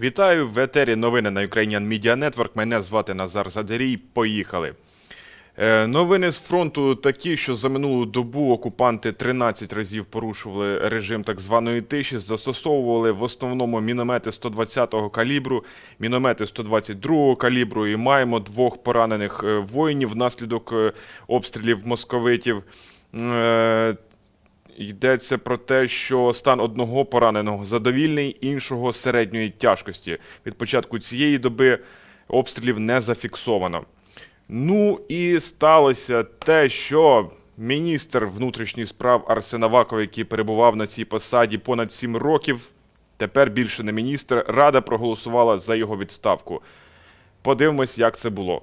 Вітаю в етері новини на Ukrainian Media Network. Мене звати Назар Задарій. Поїхали. Е, Новини з фронту такі, що за минулу добу окупанти 13 разів порушували режим так званої тиші, застосовували в основному міномети 120-го калібру, міномети 122-го калібру і маємо двох поранених е, воїнів внаслідок е, обстрілів московитів. Йдеться про те, що стан одного пораненого задовільний, іншого середньої тяжкості. Від початку цієї доби обстрілів не зафіксовано. Ну і сталося те, що міністр внутрішніх справ Арсен який перебував на цій посаді понад 7 років, тепер більше не міністр, рада проголосувала за його відставку. Подивимось, як це було.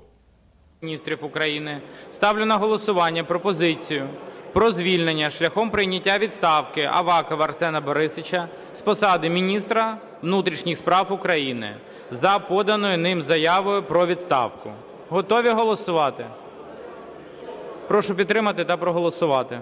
міністрів України ставлю на голосування пропозицію про звільнення шляхом прийняття відставки Авакова Арсена Борисовича з посади міністра внутрішніх справ України за поданою ним заявою про відставку. Готові голосувати? Прошу підтримати та проголосувати.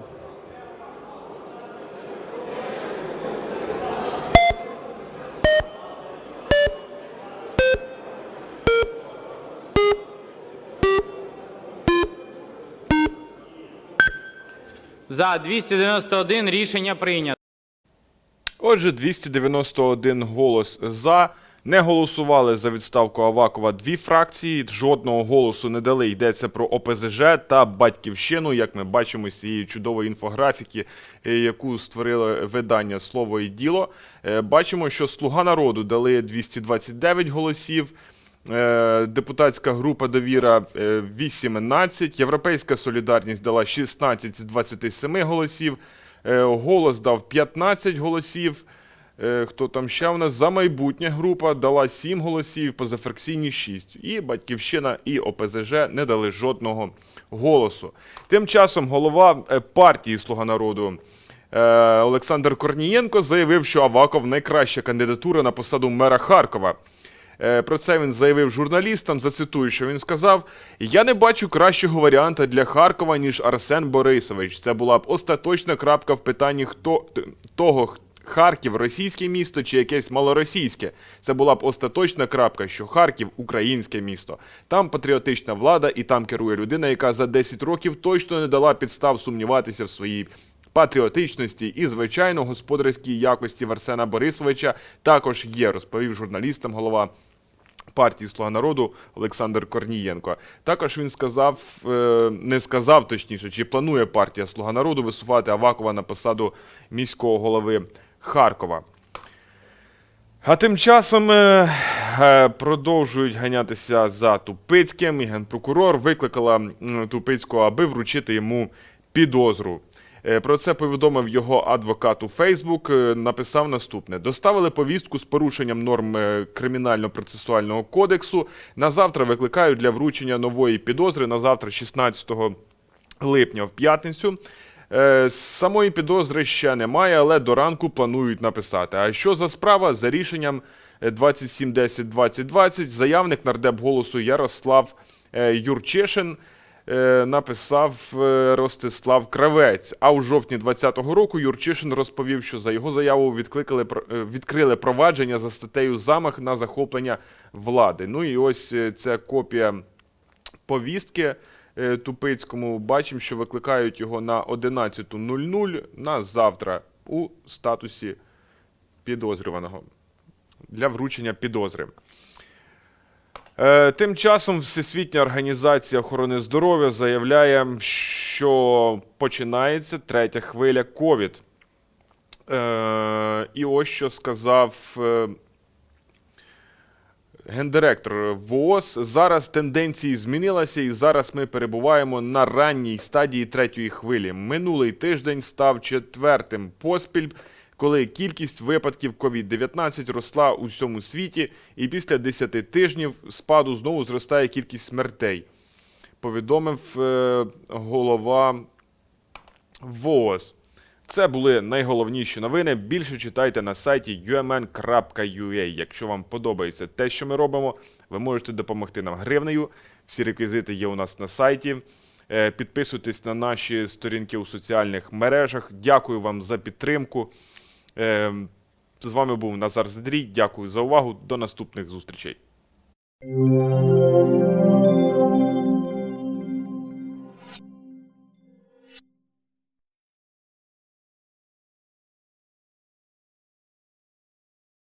За 291 рішення прийнято. Отже, 291 голос за. Не голосували за відставку Авакова дві фракції. Жодного голосу не дали. Йдеться про ОПЗЖ та Батьківщину, як ми бачимо з цієї чудової інфографіки, е, яку створили видання Слово і діло. Е, Бачимо, що Слуга народу дали 229 голосів. Е, Депутатська група довіра е, 18, Європейська солідарність дала 16 з 27 голосів. Е, Голос дав 15 голосів. Е, Хто там ще у нас? За майбутнє група дала 7 голосів, позафракційні 6. І Батьківщина, і ОПЗЖ не дали жодного голосу. Тим часом голова е, партії Слуга народу е, Олександр Корнієнко заявив, що Аваков найкраща кандидатура на посаду мера Харкова. Е, Про це він заявив журналістам. Зацитую, що він сказав: Я не бачу кращого варіанта для Харкова, ніж Арсен Борисович. Це була б остаточна крапка в питанні хто того, х- Харків російське місто чи якесь малоросійське. Це була б остаточна крапка, що Харків українське місто. Там патріотична влада, і там керує людина, яка за 10 років точно не дала підстав сумніватися в своїй патріотичності і, звичайно, господарській якості в Арсена Борисовича також є, розповів журналістам голова партії Слуга народу Олександр Корнієнко. Також він сказав, е, не сказав точніше, чи планує партія Слуга народу висувати Авакова на посаду міського голови Харкова. А тим часом е, е, продовжують ганятися за Тупицьким, і генпрокурор викликала Тупицького, аби вручити йому підозру. Е, Про це повідомив його адвокат у Фейсбук. е, Написав наступне: доставили повістку з порушенням норм е, кримінально-процесуального кодексу. На завтра викликають для вручення нової підозри на завтра, 16 липня, в п'ятницю. Самої підозри ще немає, але до ранку планують написати. А що за справа? За рішенням е, 2710-2020 заявник нардеп голосу Ярослав Юрчишин е, написав е, Ростислав Кравець. А у жовтні 2020 року Юрчишин розповів, що за його заяву відкликали е, відкрили провадження за статтею замах на захоплення влади. Ну і ось е, це копія повістки е, Тупицькому. Бачимо, що викликають його на 11.00 на завтра у статусі підозрюваного для вручення підозри. Е, Тим часом Всесвітня організація охорони здоров'я заявляє, що починається третя хвиля ковід. Е, І ось що сказав е, гендиректор ВООЗ. Зараз тенденції змінилися, і зараз ми перебуваємо на ранній стадії третьої хвилі. Минулий тиждень став четвертим поспіль, коли кількість випадків COVID-19 росла у всьому світі, і після 10 тижнів спаду знову зростає кількість смертей. Повідомив е, голова ВООЗ. Це були найголовніші новини. Більше читайте на сайті umn.ua. Якщо вам подобається те, що ми робимо, ви можете допомогти нам гривнею. Всі реквізити є у нас на сайті. Е, Підписуйтесь на наші сторінки у соціальних мережах. Дякую вам за підтримку. Е, З вами був Назар Здрій. Дякую за увагу. До наступних зустрічей.